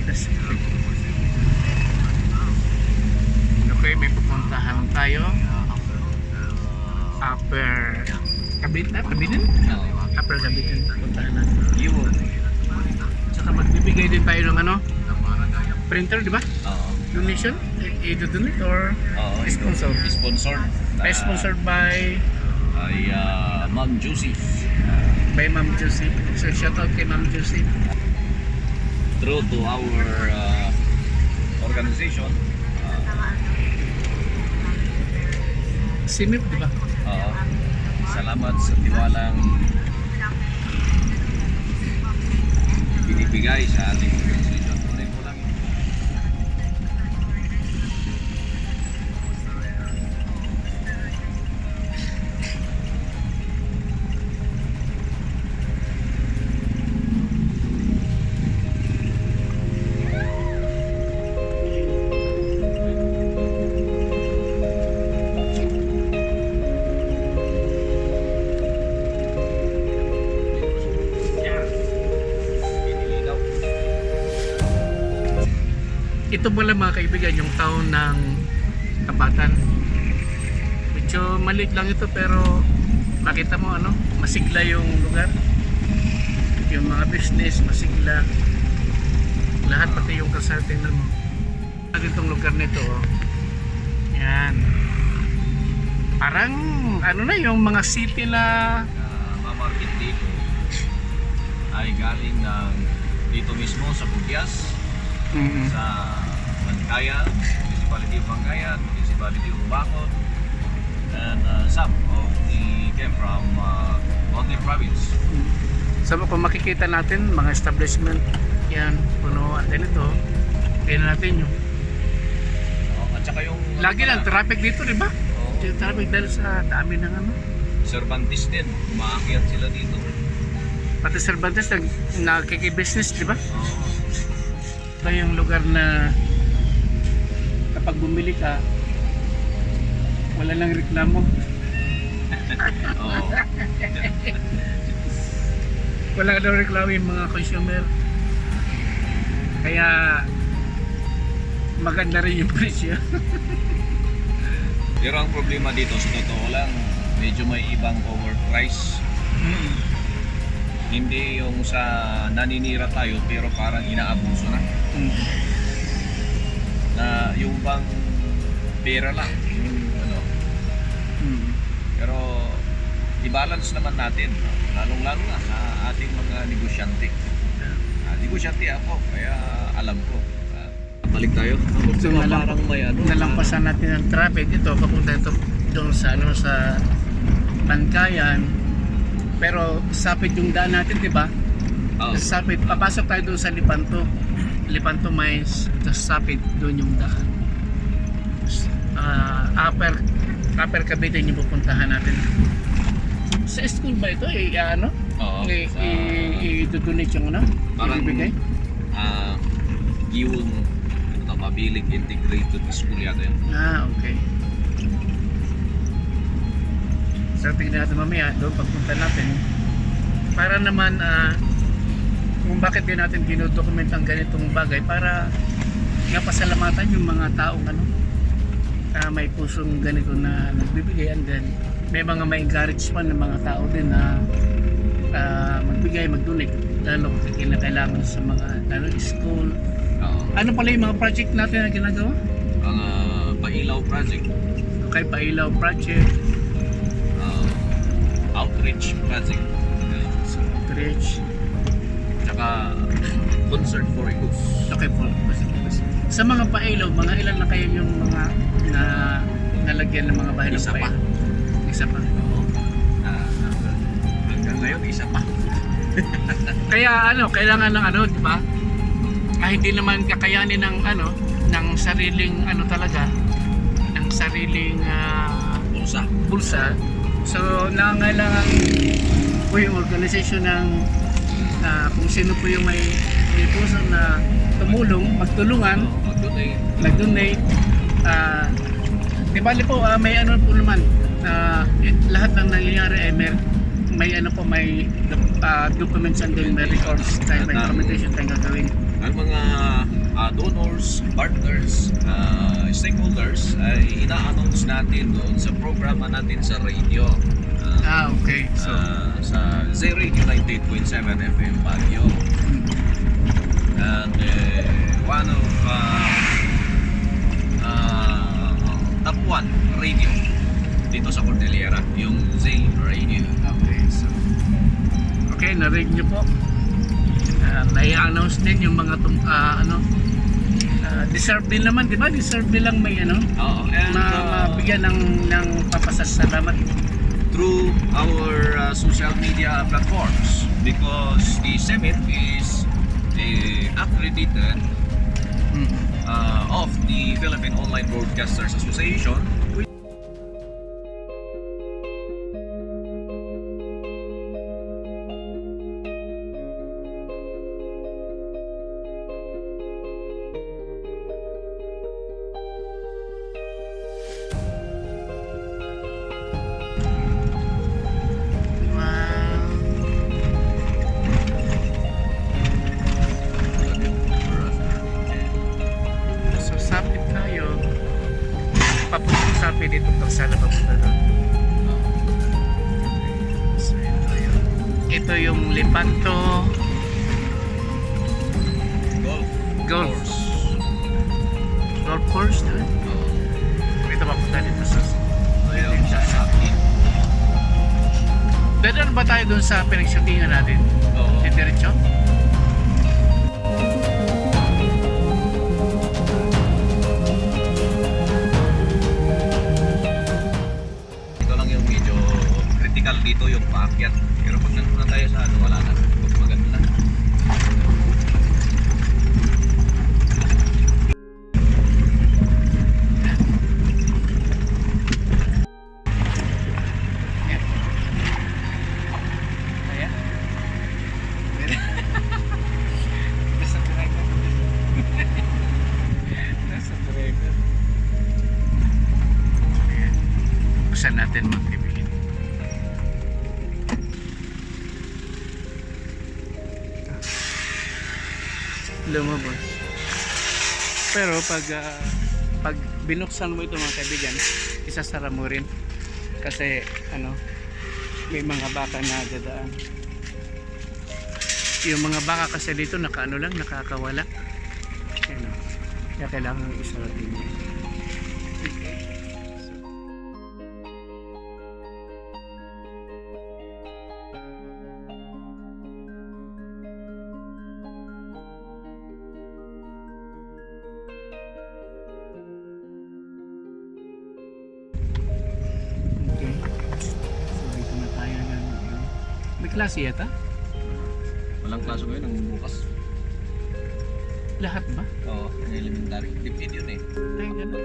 It. Okay, may pupuntahan tayo. Upper Kabit na? Kabitin? No. Upper Kabitin. Puntahan natin. Yun. Tsaka magbibigay din tayo ng ano? Printer, di ba? Oo. Donation? I- I-donate or Oo. Sponsor. Sponsored. by sponsored by Ay, ah, Ma'am Juicy. by Ma'am Josie. So shout out kay Ma'am Josie. True to our ah, organization. ah, Simip, di ba? Oo. salamat sa tiwalang binibigay sa ating Ito pala mga kaibigan yung town ng Tapatan. Medyo maliit lang ito pero makita mo ano, masigla yung lugar. Yung mga business, masigla. Lahat pati yung kalsada tingnan mo. Ano itong lugar nito oh. Yan. Parang ano na yung mga city na na mamarket dito ay galing ng dito mismo sa Bugyas, mm, sa Bangkaya, Municipality of Bangkaya, Municipality of Bacol, and uh, some of the came from uh, Bondi Province. So kung makikita natin mga establishment yan, punuan din ito. Tingnan natin yung Oh, at saka yung Lagi lang traffic dito, di ba? Oh, Yung traffic dahil sa dami ng ano. Cervantes din, umaakyat sila dito. Pati Cervantes nag nakiki-business, di ba? Oh, Ito yung lugar na kapag bumili ka, wala nang reklamo. oh. Wala daw reklamo yung mga consumer. Kaya maganda rin yung presyo. Pero ang problema dito, sa totoo lang, medyo may ibang overprice. Hindi yung sa naninira tayo pero parang inaabuso na. Na yung bang pera lang. Ano, pero i-balance naman natin. Lalong lalo na sa ating mga negosyante. Ah, negosyante ako, kaya alam ko. Ah, balik tayo. So, nalam- parang may ano. nalampasan natin ang traffic ito papunta ito doon sa ano sa Bangkayan pero sapit yung daan natin di ba Oh, sapit papasok tayo doon sa Lipanto Lipanto Mines tapos sapit doon yung daan Ah, upper upper Cavite yung pupuntahan natin sa school ba ito eh ano oo, i, sa, i, i-donate yung ano Parang- ibibigay ah, Giwon ano to, Mabiling Integrated School yata yun. Ah, okay. So, tingnan natin mamaya doon pagpunta natin. Para naman, ah, kung bakit din natin dinodocument ang ganitong bagay para napasalamatan yung mga taong ano, ah, may pusong ganito na nagbibigay and then may mga may encourage pa ng mga tao din na ah, magbigay, mag-donate lalo kung kinakailangan sa mga lalo school. Oo. Ano pala yung mga project natin na ginagawa? Ang ah, Pailaw Project, kay Pailaw Project, ah, Outreach Project, sa Outreach, tsaka Concert for Youth. okay po. Sa mga Pailaw, mga ilan na kayo yung mga na nalagyan ng mga bahay ng Isa pa. Pailaw? Isa pa. Oo. Ah, hanggang ngayon, isa pa. Kaya ano, kailangan ng ano, di ba? Ah, hindi naman kakayanin ng ano, ng sariling ano talaga, ng sariling ah, Bulsa. bulsa. So, nangangailangan po yung organization ng ah, kung sino po yung may, may puso na tumulong, magtulungan, mag-donate. nag-donate. ah di bali po, ah, may ano po naman, na eh, lahat ng nangyayari ay may may ano po, may uh, documents and then may records tayo, may documentation tayo gagawin. Ang mga ah, donors, partners, ah, stakeholders ay ina-announce natin doon sa programa natin sa radio. Ah, okay. So, ah, sa Z Radio 98.7 FM Baguio. And eh, one of uh, uh, top one radio dito sa Cordillera, yung Z Radio. okay. So, okay, narinig niyo po. Uh, announce din yung mga tum, ah, ano, ah, deserve din naman, di ba? Deserve nilang may ano, Oo, and uh, mabigyan ng, ng papasasalamat. Through our uh, social media platforms because the summit is the accredited Mm. uh, of the Philippine Online Broadcasters Association golf Golf course. Doon. Dito papunta dito sa... Dadaan ba tayo doon sa pinagshootingan natin? Oo. Diretso? Ito lang yung medyo critical dito yung paakyat. Pero pag nandun na tayo sa ano, wala na. Buksan natin mga kaibigan. Lumabas. Pero pag ah, pag binuksan mo ito mga kaibigan, isasara mo rin. Kasi ano may mga baka na dadaan. Yung mga baka kasi dito nakaano lang nakakawala. Ano kaya kailangan isara din. okay may klase yata Walang klaso ngayon ang bukas. lahat ba? Oo, yung elementary. Dipid yun eh. ay ganun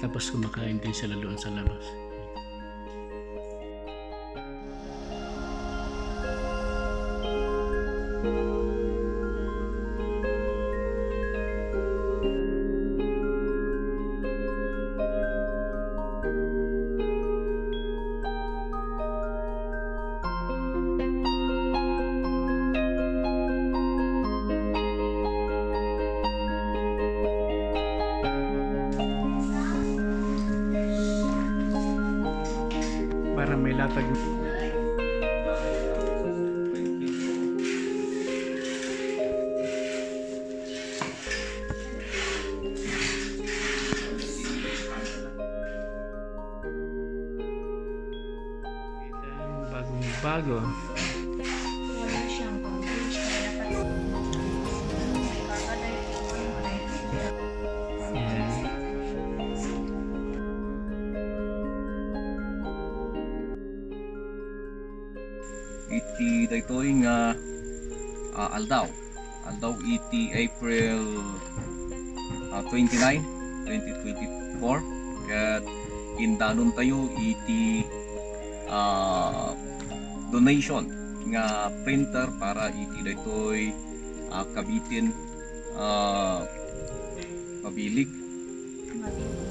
Tapos kumakain din sila doon sa labas. Yes. iti daytoy nga ah, aldaw aldaw iti April ah, 29 2024 kat indanon tayo iti ah, donation nga printer para iti daytoy ah, kabitin ah, mabilig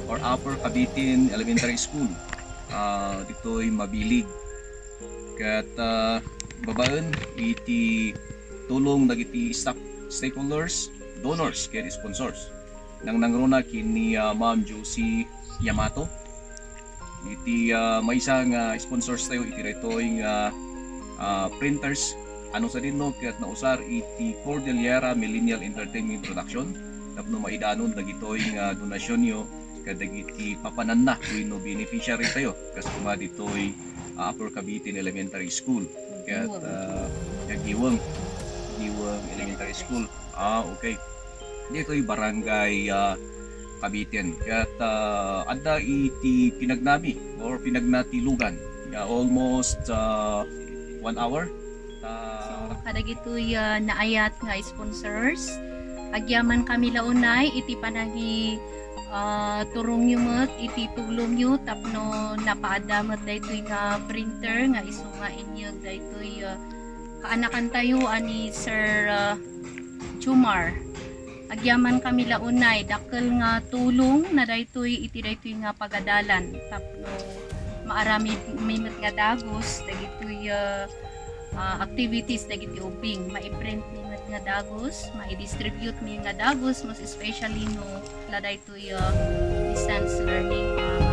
or Upper Cabitin Elementary School. Ah, dito'y mabilig. Kat uh, babaen iti tulong dagiti stakeholders, donors, kaya sponsors. Nang nangruna kini ah, Ma'am Josie Yamato. Iti uh, may isa nga sponsors tayo iti retoy nga ah, printers ano sa dinno kat nausar iti Cordillera Millennial Entertainment Production. Tapno maidanon dagitoy nga donasyon nyo kadagiti papanan na no beneficiary tayo. Kas kuma ditoy uh, Upper Cavite Elementary School. Kaya uh, Giwang. Giwang Elementary School. Ah okay. Dito'y barangay uh, Cavite kaya uh, adda iti pinagnami or pinagnatilugan. Uh, almost uh, one hour So, uh, kadagitoy uh, naayat nga sponsors. Agyaman kami launay, iti panagi uh, turong nyo mat, iti tulong nyo, tapno napaadamat daytoy nga printer, nga iso nga inyag daytoy uh, kaanakan tayo ani Sir uh, Chumar. Agyaman kami launay, dakkel nga tulong na daytoy iti daytoy nga pagadalan. Tapno maarami mimit nga dagos, dagitoy uh, uh, activities dagiti ubing maiprint ni nga dagos mai-distribute mi nga dagos most especially no laday to uh, distance learning uh,